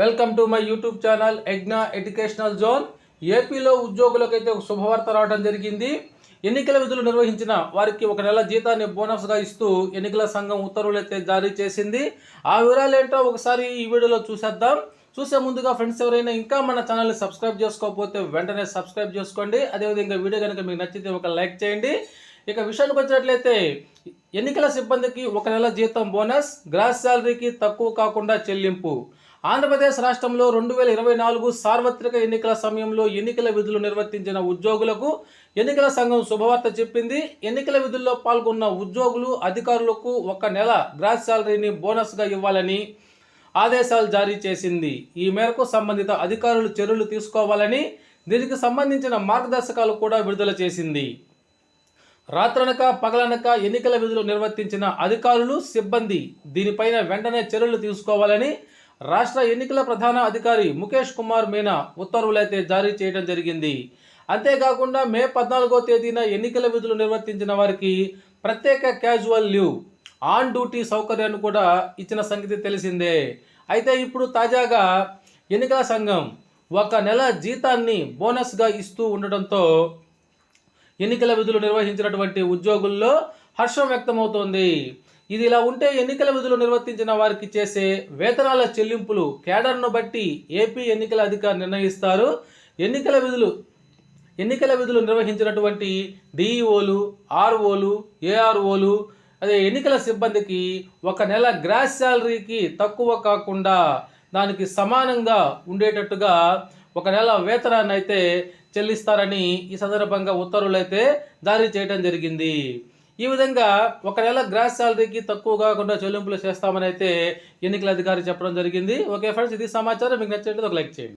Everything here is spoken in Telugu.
Welcome to my YouTube channel ఎగ్నా educational zone. ఏపీలో ఉద్యోగులకైతే ఒక శుభవార్త రావడం జరిగింది. ఎన్నికల విధులు నిర్వహించిన వారికి ఒక నెల జీతాన్ని బోనస్గా ఇస్తూ ఎన్నికల సంఘం ఉత్తర్వులు అయితే జారీ చేసింది. ఆ వివరాలు ఏంటో ఒకసారి ఈ వీడియోలో చూసేద్దాం. చూసే ముందుగా ఫ్రెండ్స్ ఎవరైనా ఇంకా మన ఛానల్ని సబ్స్క్రైబ్ చేసుకోకపోతే వెంటనే సబ్స్క్రైబ్ చేసుకోండి. అదేవిధంగా వీడియో కనుక మీకు నచ్చితే ఒక లైక్ చేయండి. ఇక విషయానికి వచ్చినట్లయితే ఎన్నికల సిబ్బందికి ఒక నెల జీతం బోనస్ గ్రాస్ శాలరీకి తక్కువ కాకుండా చెల్లింపు. ఆంధ్రప్రదేశ్ రాష్ట్రంలో రెండు వేల ఇరవై నాలుగు సార్వత్రిక ఎన్నికల సమయంలో ఎన్నికల విధులు నిర్వర్తించిన ఉద్యోగులకు ఎన్నికల సంఘం శుభవార్త చెప్పింది. ఎన్నికల విధుల్లో పాల్గొన్న ఉద్యోగులు అధికారులకు ఒక నెల గ్రాస్ శాలరీని బోనస్గా ఇవ్వాలని ఆదేశాలు జారీ చేసింది. ఈ మేరకు సంబంధిత అధికారులు చర్యలు తీసుకోవాలని దీనికి సంబంధించిన మార్గదర్శకాలు కూడా విడుదల చేసింది. రాత్రనక పగలనక ఎన్నికల విధులు నిర్వర్తించిన అధికారులు సిబ్బంది దీనిపైన వెంటనే చర్యలు తీసుకోవాలని రాష్ట్ర ఎన్నికల ప్రధాన అధికారి ముఖేష్ కుమార్ మీనా ఉత్తర్వులైతే జారీ చేయడం జరిగింది. అంతేకాకుండా మే పద్నాలుగో తేదీన ఎన్నికల విధులు నిర్వర్తించిన వారికి ప్రత్యేక క్యాజువల్ లీవ్ ఆన్ డ్యూటీ సౌకర్యాన్ని కూడా ఇచ్చిన సంగతి తెలిసిందే. అయితే ఇప్పుడు తాజాగా ఎన్నికల సంఘం ఒక నెల జీతాన్ని బోనస్గా ఇస్తూ ఉండడంతో ఎన్నికల విధులు నిర్వహించినటువంటి ఉద్యోగుల్లో హర్షం వ్యక్తమవుతోంది. ఇది ఇలా ఉంటే ఎన్నికల విధులు నిర్వర్తించిన వారికి చేసే వేతనాల చెల్లింపులు కేడర్ను బట్టి ఏపీ ఎన్నికల అధికారి నిర్ణయిస్తారు. ఎన్నికల విధులు ఎన్నికల విధులు నిర్వహించినటువంటి డిఈఓలు ఆర్ఓలు ఏఆర్ఓలు అదే ఎన్నికల సిబ్బందికి ఒక నెల గ్రాస్ శాలరీకి తక్కువ కాకుండా దానికి సమానంగా ఉండేటట్టుగా ఒక నెల వేతనాన్ని అయితే చెల్లిస్తారని ఈ సందర్భంగా ఉత్తర్వులు అయితే జారీ చేయడం జరిగింది. ఈ విధంగా ఒక నెల గ్రాస్ శాలరీకి తక్కువ కాకుండా చెల్లింపులు చేస్తామని అయితే ఎన్నికల అధికారి చెప్పడం జరిగింది. ఓకే ఫ్రెండ్స్ ఇది సమాచారం. మీకు నచ్చినట్లయితే ఒక లైక్ చేయండి.